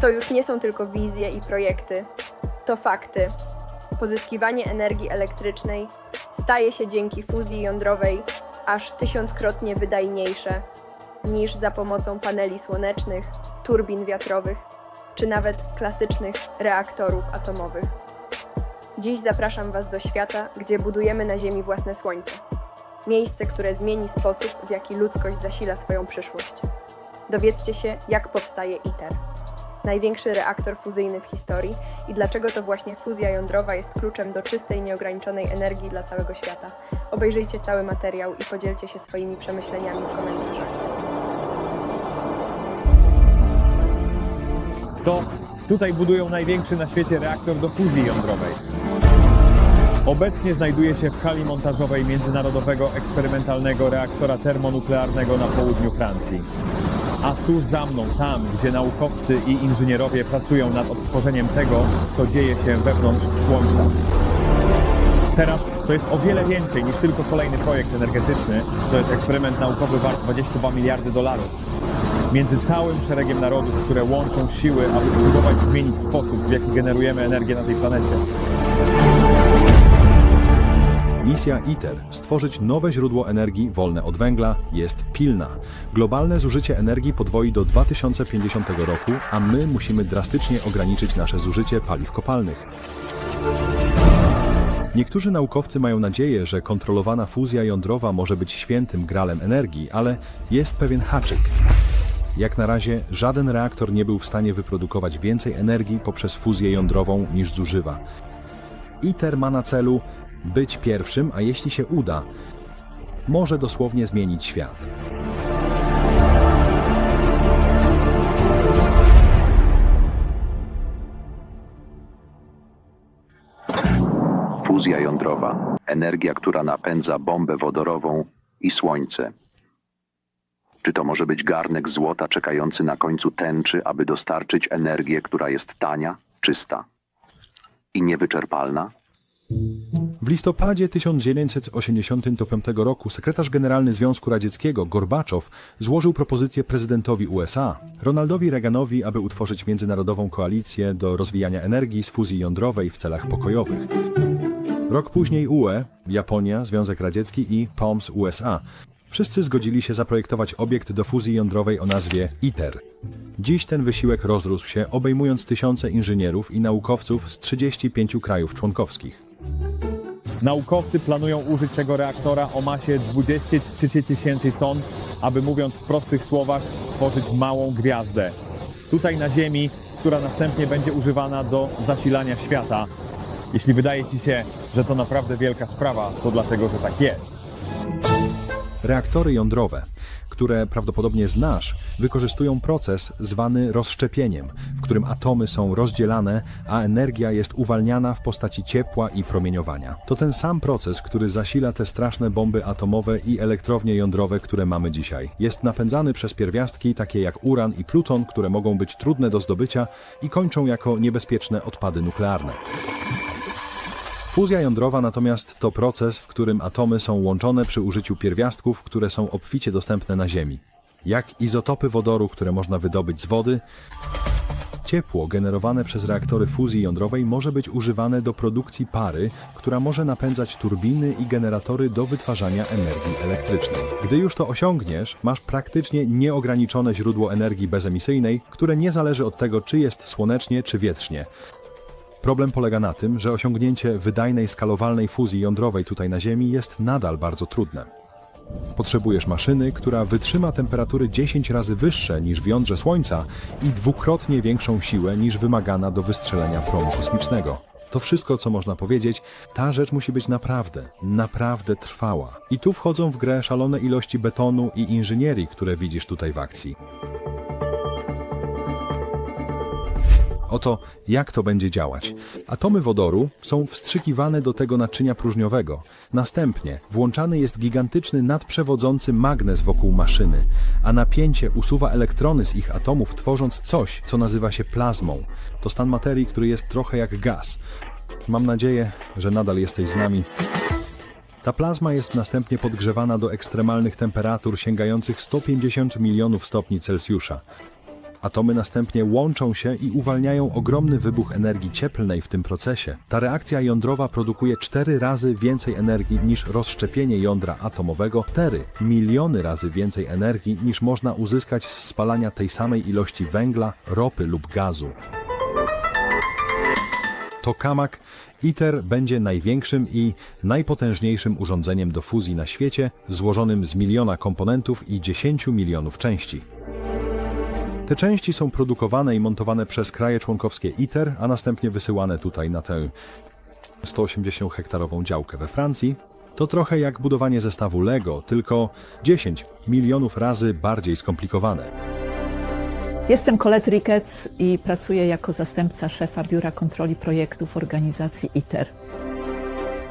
To już nie są tylko wizje i projekty, to fakty. Pozyskiwanie energii elektrycznej staje się dzięki fuzji jądrowej aż tysiąckrotnie wydajniejsze niż za pomocą paneli słonecznych, turbin wiatrowych czy nawet klasycznych reaktorów atomowych. Dziś zapraszam Was do świata, gdzie budujemy na Ziemi własne słońce. Miejsce, które zmieni sposób, w jaki ludzkość zasila swoją przyszłość. Dowiedzcie się, jak powstaje ITER. Największy reaktor fuzyjny w historii i dlaczego to właśnie fuzja jądrowa jest kluczem do czystej, nieograniczonej energii dla całego świata. Obejrzyjcie cały materiał i podzielcie się swoimi przemyśleniami w komentarzach. To tutaj budują największy na świecie reaktor do fuzji jądrowej. Obecnie znajduje się w hali montażowej Międzynarodowego Eksperymentalnego Reaktora Termonuklearnego na południu Francji. A tu za mną, tam, gdzie naukowcy i inżynierowie pracują nad odtworzeniem tego, co dzieje się wewnątrz Słońca. Teraz to jest o wiele więcej niż tylko kolejny projekt energetyczny, to jest eksperyment naukowy wart 22 miliardy dolarów między całym szeregiem narodów, które łączą siły, aby spróbować zmienić sposób, w jaki generujemy energię na tej planecie. Misja ITER stworzyć nowe źródło energii wolne od węgla jest pilna. Globalne zużycie energii podwoi do 2050 roku, a my musimy drastycznie ograniczyć nasze zużycie paliw kopalnych. Niektórzy naukowcy mają nadzieję, że kontrolowana fuzja jądrowa może być świętym gralem energii, ale jest pewien haczyk. Jak na razie żaden reaktor nie był w stanie wyprodukować więcej energii poprzez fuzję jądrową niż zużywa. ITER ma na celu być pierwszym, a jeśli się uda, może dosłownie zmienić świat. Fuzja jądrowa, energia, która napędza bombę wodorową i słońce. Czy to może być garnek złota czekający na końcu tęczy, aby dostarczyć energię, która jest tania, czysta i niewyczerpalna? W listopadzie 1985 roku sekretarz generalny Związku Radzieckiego Gorbaczow złożył propozycję prezydentowi USA, Ronaldowi Reaganowi, aby utworzyć międzynarodową koalicję do rozwijania energii z fuzji jądrowej w celach pokojowych. Rok później UE, Japonia, Związek Radziecki i POMS USA. Wszyscy zgodzili się zaprojektować obiekt do fuzji jądrowej o nazwie ITER. Dziś ten wysiłek rozrósł się, obejmując tysiące inżynierów i naukowców z 35 krajów członkowskich. Naukowcy planują użyć tego reaktora o masie 23 tysięcy ton, aby mówiąc w prostych słowach, stworzyć małą gwiazdę. Tutaj na Ziemi, która następnie będzie używana do zasilania świata. Jeśli wydaje Ci się, że to naprawdę wielka sprawa, to dlatego, że tak jest. Reaktory jądrowe, które prawdopodobnie znasz, wykorzystują proces zwany rozszczepieniem, w którym atomy są rozdzielane, a energia jest uwalniana w postaci ciepła i promieniowania. To ten sam proces, który zasila te straszne bomby atomowe i elektrownie jądrowe, które mamy dzisiaj. Jest napędzany przez pierwiastki takie jak uran i pluton, które mogą być trudne do zdobycia i kończą jako niebezpieczne odpady nuklearne. Fuzja jądrowa natomiast to proces, w którym atomy są łączone przy użyciu pierwiastków, które są obficie dostępne na Ziemi. Jak izotopy wodoru, które można wydobyć z wody, ciepło generowane przez reaktory fuzji jądrowej może być używane do produkcji pary, która może napędzać turbiny i generatory do wytwarzania energii elektrycznej. Gdy już to osiągniesz, masz praktycznie nieograniczone źródło energii bezemisyjnej, które nie zależy od tego, czy jest słonecznie, czy wietrznie. Problem polega na tym, że osiągnięcie wydajnej skalowalnej fuzji jądrowej tutaj na Ziemi jest nadal bardzo trudne. Potrzebujesz maszyny, która wytrzyma temperatury 10 razy wyższe niż w jądrze Słońca i dwukrotnie większą siłę niż wymagana do wystrzelenia promu kosmicznego. To wszystko, co można powiedzieć, ta rzecz musi być naprawdę, naprawdę trwała. I tu wchodzą w grę szalone ilości betonu i inżynierii, które widzisz tutaj w akcji. Oto jak to będzie działać. Atomy wodoru są wstrzykiwane do tego naczynia próżniowego. Następnie włączany jest gigantyczny nadprzewodzący magnes wokół maszyny, a napięcie usuwa elektrony z ich atomów, tworząc coś, co nazywa się plazmą. To stan materii, który jest trochę jak gaz. Mam nadzieję, że nadal jesteś z nami. Ta plazma jest następnie podgrzewana do ekstremalnych temperatur sięgających 150 milionów stopni Celsjusza. Atomy następnie łączą się i uwalniają ogromny wybuch energii cieplnej w tym procesie. Ta reakcja jądrowa produkuje cztery razy więcej energii niż rozszczepienie jądra atomowego, cztery miliony razy więcej energii niż można uzyskać z spalania tej samej ilości węgla, ropy lub gazu. Tokamak ITER będzie największym i najpotężniejszym urządzeniem do fuzji na świecie, złożonym z miliona komponentów i 10 milionów części. Te części są produkowane i montowane przez kraje członkowskie ITER, a następnie wysyłane tutaj na tę 180 hektarową działkę we Francji. To trochę jak budowanie zestawu Lego, tylko 10 milionów razy bardziej skomplikowane. Jestem Colette Ricketts i pracuję jako zastępca szefa Biura Kontroli Projektów organizacji ITER.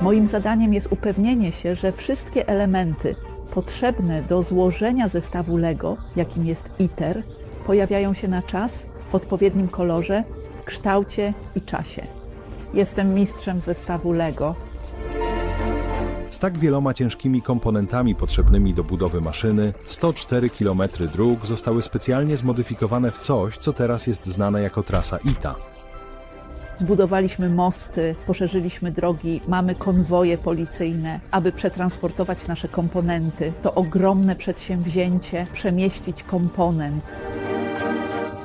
Moim zadaniem jest upewnienie się, że wszystkie elementy potrzebne do złożenia zestawu Lego, jakim jest ITER, pojawiają się na czas, w odpowiednim kolorze, kształcie i czasie. Jestem mistrzem zestawu Lego, Z tak wieloma ciężkimi komponentami potrzebnymi do budowy maszyny, 104 km dróg zostały specjalnie zmodyfikowane w coś, co teraz jest znane jako trasa ITA. Zbudowaliśmy mosty, poszerzyliśmy drogi, mamy konwoje policyjne, aby przetransportować nasze komponenty. To ogromne przedsięwzięcie przemieścić komponent.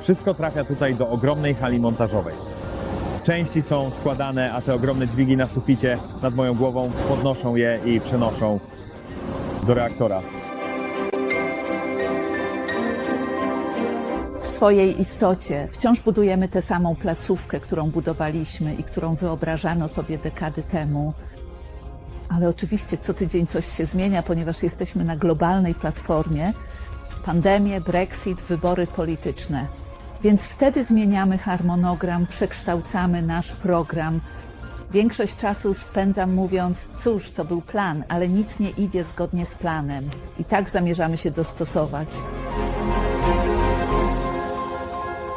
Wszystko trafia tutaj do ogromnej hali montażowej. Części są składane, a te ogromne dźwigi na suficie nad moją głową podnoszą je i przenoszą do reaktora. W swojej istocie wciąż budujemy tę samą placówkę, którą budowaliśmy i którą wyobrażano sobie dekady temu. Ale oczywiście co tydzień coś się zmienia, ponieważ jesteśmy na globalnej platformie. Pandemie, Brexit, wybory polityczne. Więc wtedy zmieniamy harmonogram, przekształcamy nasz program. Większość czasu spędzam mówiąc, cóż, to był plan, ale nic nie idzie zgodnie z planem. I tak zamierzamy się dostosować.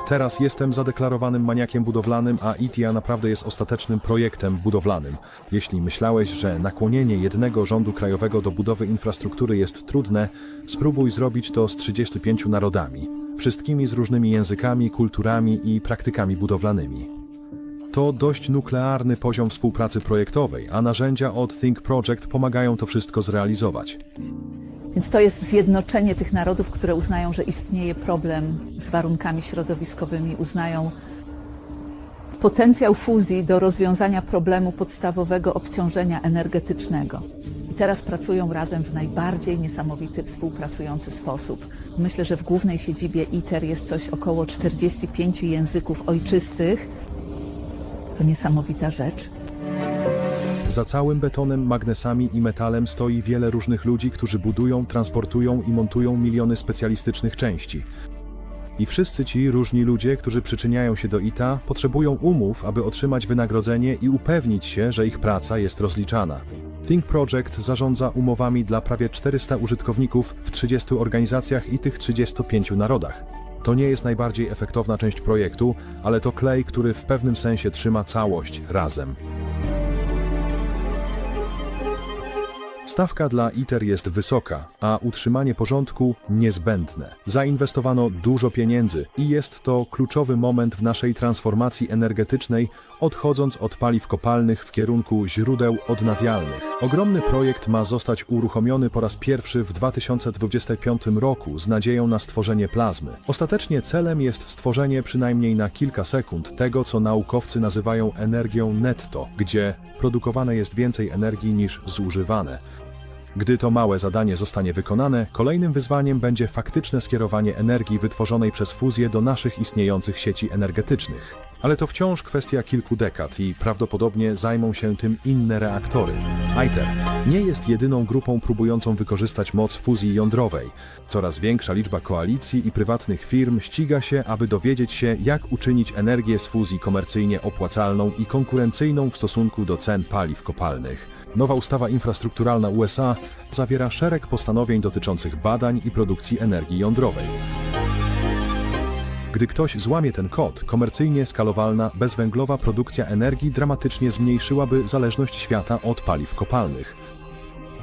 Teraz jestem zadeklarowanym maniakiem budowlanym, a ITIA naprawdę jest ostatecznym projektem budowlanym. Jeśli myślałeś, że nakłonienie jednego rządu krajowego do budowy infrastruktury jest trudne, spróbuj zrobić to z 35 narodami, wszystkimi z różnymi językami, kulturami i praktykami budowlanymi. To dość nuklearny poziom współpracy projektowej, a narzędzia od Think Project pomagają to wszystko zrealizować. Więc to jest zjednoczenie tych narodów, które uznają, że istnieje problem z warunkami środowiskowymi, uznają potencjał fuzji do rozwiązania problemu podstawowego obciążenia energetycznego. I teraz pracują razem w najbardziej niesamowity, współpracujący sposób. Myślę, że w głównej siedzibie ITER jest coś około 45 języków ojczystych. To niesamowita rzecz. Za całym betonem, magnesami i metalem stoi wiele różnych ludzi, którzy budują, transportują i montują miliony specjalistycznych części. I wszyscy ci różni ludzie, którzy przyczyniają się do ITA, potrzebują umów, aby otrzymać wynagrodzenie i upewnić się, że ich praca jest rozliczana. Think Project zarządza umowami dla prawie 400 użytkowników w 30 organizacjach i tych 35 narodach. To nie jest najbardziej efektowna część projektu, ale to klej, który w pewnym sensie trzyma całość razem. Stawka dla ITER jest wysoka, a utrzymanie porządku niezbędne. Zainwestowano dużo pieniędzy i jest to kluczowy moment w naszej transformacji energetycznej, odchodząc od paliw kopalnych w kierunku źródeł odnawialnych. Ogromny projekt ma zostać uruchomiony po raz pierwszy w 2025 roku z nadzieją na stworzenie plazmy. Ostatecznie celem jest stworzenie przynajmniej na kilka sekund tego, co naukowcy nazywają energią netto, gdzie produkowane jest więcej energii niż zużywane. Gdy to małe zadanie zostanie wykonane, kolejnym wyzwaniem będzie faktyczne skierowanie energii wytworzonej przez fuzję do naszych istniejących sieci energetycznych. Ale to wciąż kwestia kilku dekad i prawdopodobnie zajmą się tym inne reaktory. ITER nie jest jedyną grupą próbującą wykorzystać moc fuzji jądrowej. Coraz większa liczba koalicji i prywatnych firm ściga się, aby dowiedzieć się, jak uczynić energię z fuzji komercyjnie opłacalną i konkurencyjną w stosunku do cen paliw kopalnych. Nowa ustawa infrastrukturalna USA zawiera szereg postanowień dotyczących badań i produkcji energii jądrowej. Gdy ktoś złamie ten kod, komercyjnie skalowalna, bezwęglowa produkcja energii dramatycznie zmniejszyłaby zależność świata od paliw kopalnych.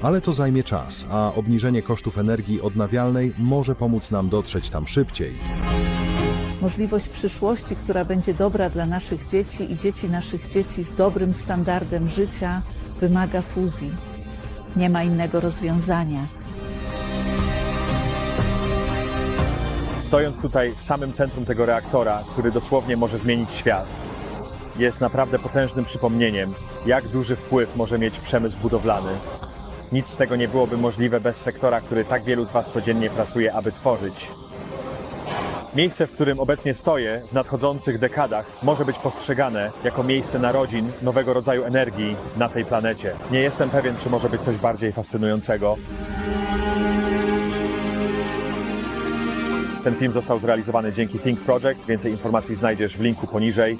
Ale to zajmie czas, a obniżenie kosztów energii odnawialnej może pomóc nam dotrzeć tam szybciej. możliwość przyszłości, która będzie dobra dla naszych dzieci i dzieci naszych dzieci z dobrym standardem życia, wymaga fuzji. Nie ma innego rozwiązania. Stojąc tutaj w samym centrum tego reaktora, który dosłownie może zmienić świat, jest naprawdę potężnym przypomnieniem, jak duży wpływ może mieć przemysł budowlany. Nic z tego nie byłoby możliwe bez sektora, który tak wielu z Was codziennie pracuje, aby tworzyć. Miejsce, w którym obecnie stoję, w nadchodzących dekadach, może być postrzegane jako miejsce narodzin nowego rodzaju energii na tej planecie. Nie jestem pewien, czy może być coś bardziej fascynującego. Ten film został zrealizowany dzięki Think Project. Więcej informacji znajdziesz w linku poniżej.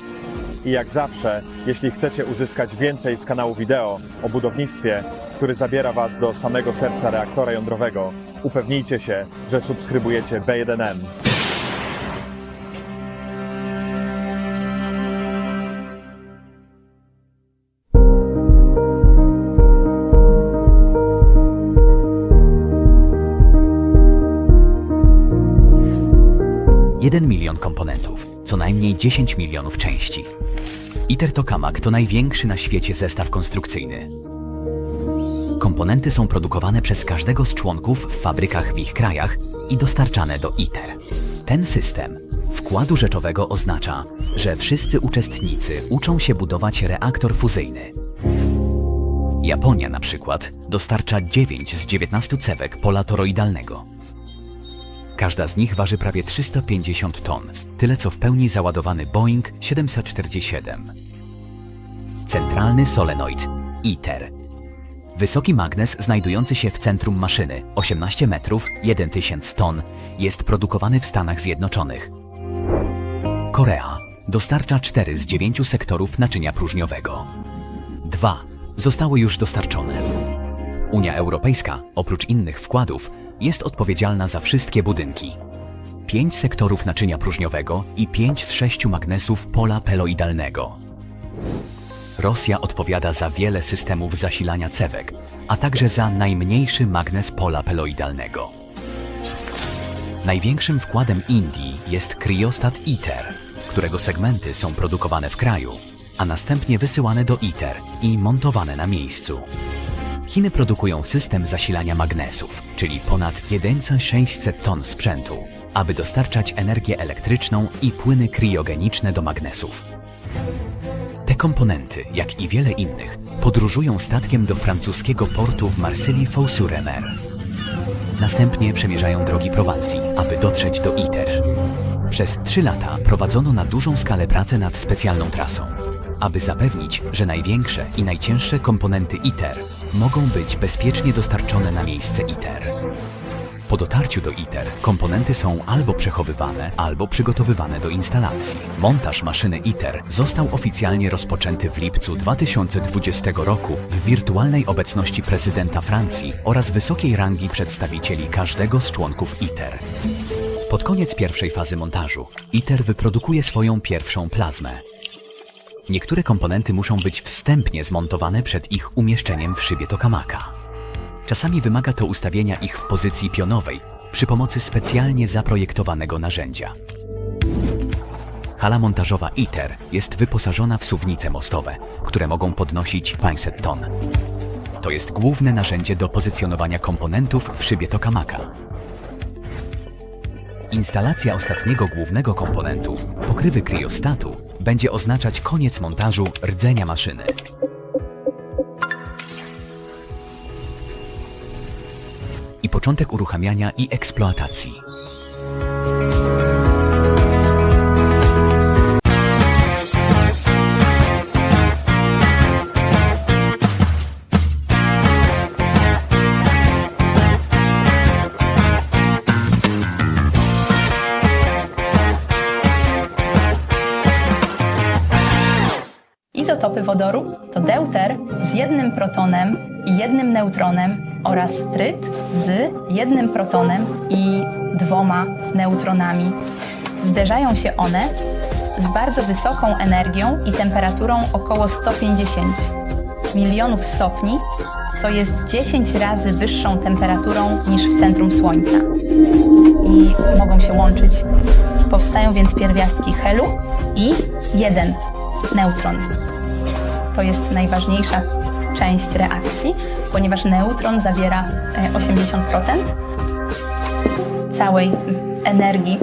I jak zawsze, jeśli chcecie uzyskać więcej z kanału wideo o budownictwie, który zabiera Was do samego serca reaktora jądrowego, upewnijcie się, że subskrybujecie B1M. Jeden milion komponentów, co najmniej 10 milionów części. ITER Tokamak to największy na świecie zestaw konstrukcyjny. Komponenty są produkowane przez każdego z członków w fabrykach w ich krajach i dostarczane do ITER. Ten system wkładu rzeczowego oznacza, że wszyscy uczestnicy uczą się budować reaktor fuzyjny. Japonia na przykład dostarcza 9 z 19 cewek pola toroidalnego. Każda z nich waży prawie 350 ton, tyle co w pełni załadowany Boeing 747. Centralny solenoid ITER. Wysoki magnes znajdujący się w centrum maszyny 18 metrów 1000 ton jest produkowany w Stanach Zjednoczonych. Korea dostarcza 4 z 9 sektorów naczynia próżniowego. Dwa zostały już dostarczone. Unia Europejska, oprócz innych wkładów, jest odpowiedzialna za wszystkie budynki. Pięć sektorów naczynia próżniowego i pięć z sześciu magnesów pola peloidalnego. Rosja odpowiada za wiele systemów zasilania cewek, a także za najmniejszy magnes pola peloidalnego. Największym wkładem Indii jest kryostat ITER, którego segmenty są produkowane w kraju, a następnie wysyłane do ITER i montowane na miejscu. Chiny produkują system zasilania magnesów, czyli ponad 1600 ton sprzętu, aby dostarczać energię elektryczną i płyny kriogeniczne do magnesów. Te komponenty, jak i wiele innych, podróżują statkiem do francuskiego portu w Marsylii Fos-sur-Mer. Następnie przemierzają drogi Prowansji, aby dotrzeć do ITER. Przez trzy lata prowadzono na dużą skalę pracę nad specjalną trasą, aby zapewnić, że największe i najcięższe komponenty ITER mogą być bezpiecznie dostarczone na miejsce ITER. Po dotarciu do ITER komponenty są albo przechowywane, albo przygotowywane do instalacji. Montaż maszyny ITER został oficjalnie rozpoczęty w lipcu 2020 roku w wirtualnej obecności prezydenta Francji oraz wysokiej rangi przedstawicieli każdego z członków ITER. Pod koniec pierwszej fazy montażu ITER wyprodukuje swoją pierwszą plazmę. Niektóre komponenty muszą być wstępnie zmontowane przed ich umieszczeniem w szybie tokamaka. Czasami wymaga to ustawienia ich w pozycji pionowej przy pomocy specjalnie zaprojektowanego narzędzia. Hala montażowa ITER jest wyposażona w suwnice mostowe, które mogą podnosić 500 ton. To jest główne narzędzie do pozycjonowania komponentów w szybie tokamaka. Instalacja ostatniego głównego komponentu, pokrywy kriostatu, będzie oznaczać koniec montażu rdzenia maszyny. I początek uruchamiania i eksploatacji. Izotopy wodoru to deuter z jednym protonem i jednym neutronem oraz tryt z jednym protonem i dwoma neutronami. Zderzają się one z bardzo wysoką energią i temperaturą około 150 milionów stopni, co jest 10 razy wyższą temperaturą niż w centrum Słońca. I mogą się łączyć Powstają więc pierwiastki helu i jeden neutron. To jest najważniejsza część reakcji, ponieważ neutron zawiera e, 80% całej mm, energii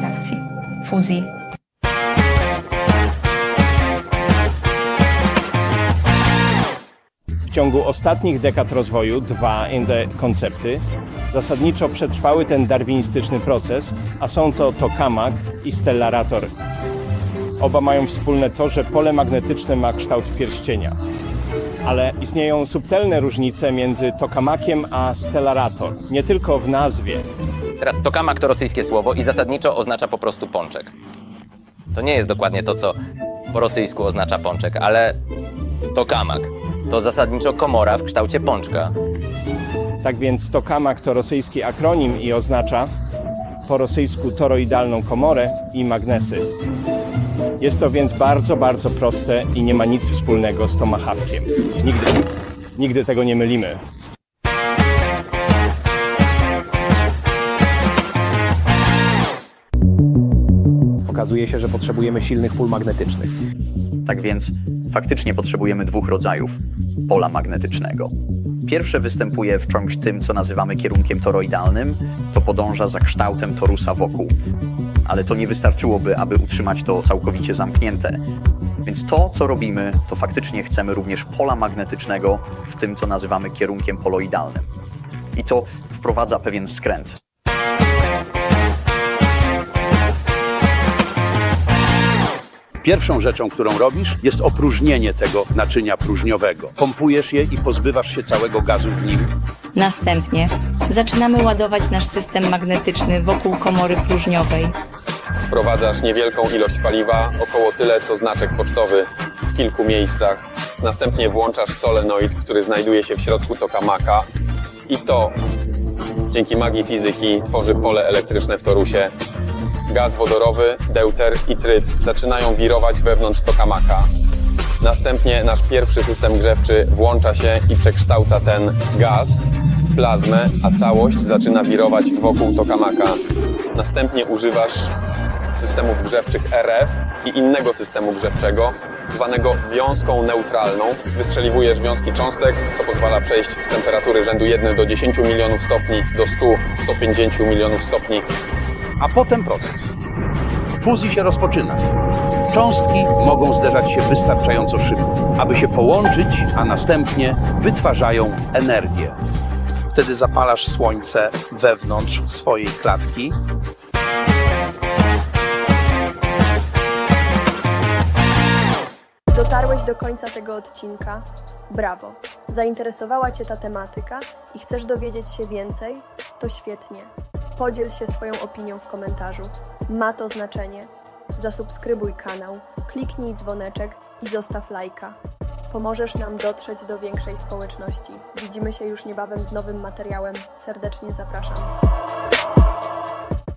reakcji, fuzji. W ciągu ostatnich dekad rozwoju, dwa koncepty, zasadniczo przetrwały ten darwinistyczny proces, a są to tokamak i stellarator. Oba mają wspólne to, że pole magnetyczne ma kształt pierścienia. Ale istnieją subtelne różnice między tokamakiem a stellarator. Nie tylko w nazwie, Teraz tokamak to rosyjskie słowo i zasadniczo oznacza po prostu pączek. To nie jest dokładnie to, co po rosyjsku oznacza pączek, ale tokamak to zasadniczo komora w kształcie pączka. Tak więc tokamak to rosyjski akronim i oznacza po rosyjsku toroidalną komorę i magnesy. Jest to więc bardzo, bardzo proste i nie ma nic wspólnego z tomahawkiem. Nigdy, nigdy tego nie mylimy. Okazuje się, że potrzebujemy silnych pól magnetycznych. Tak więc faktycznie potrzebujemy dwóch rodzajów pola magnetycznego. Pierwsze występuje w czymś tym, co nazywamy kierunkiem toroidalnym. To podąża za kształtem torusa wokół. Ale to nie wystarczyłoby, aby utrzymać to całkowicie zamknięte. Więc to, co robimy, to faktycznie chcemy również pola magnetycznego w tym, co nazywamy kierunkiem poloidalnym. I to wprowadza pewien skręt. Pierwszą rzeczą, którą robisz, jest opróżnienie tego naczynia próżniowego. Pompujesz je i pozbywasz się całego gazu w nim. Następnie zaczynamy ładować nasz system magnetyczny wokół komory próżniowej. Wprowadzasz niewielką ilość paliwa, około tyle co znaczek pocztowy w kilku miejscach. Następnie włączasz solenoid, który znajduje się w środku tokamaka i to dzięki magii fizyki tworzy pole elektryczne w torusie. Gaz wodorowy, deuter i tryt zaczynają wirować wewnątrz tokamaka. Następnie nasz pierwszy system grzewczy włącza się i przekształca ten gaz w plazmę, a całość zaczyna wirować wokół tokamaka. Następnie używasz systemów grzewczych RF i innego systemu grzewczego, zwanego wiązką neutralną. Wystrzeliwujesz wiązki cząstek, co pozwala przejść z temperatury rzędu 1 do 10 milionów stopni do 100-150 milionów stopni. A potem proces. Fuzji się rozpoczyna. Cząstki mogą zderzać się wystarczająco szybko, aby się połączyć, a następnie wytwarzają energię. Wtedy zapalasz słońce wewnątrz swojej klatki Dotarłeś do końca tego odcinka? Brawo! Zainteresowała Cię ta tematyka i chcesz dowiedzieć się więcej? To świetnie. Podziel się swoją opinią w komentarzu. Ma to znaczenie. Zasubskrybuj kanał, kliknij dzwoneczek i zostaw lajka. Pomożesz nam dotrzeć do większej społeczności. Widzimy się już niebawem z nowym materiałem. Serdecznie zapraszam.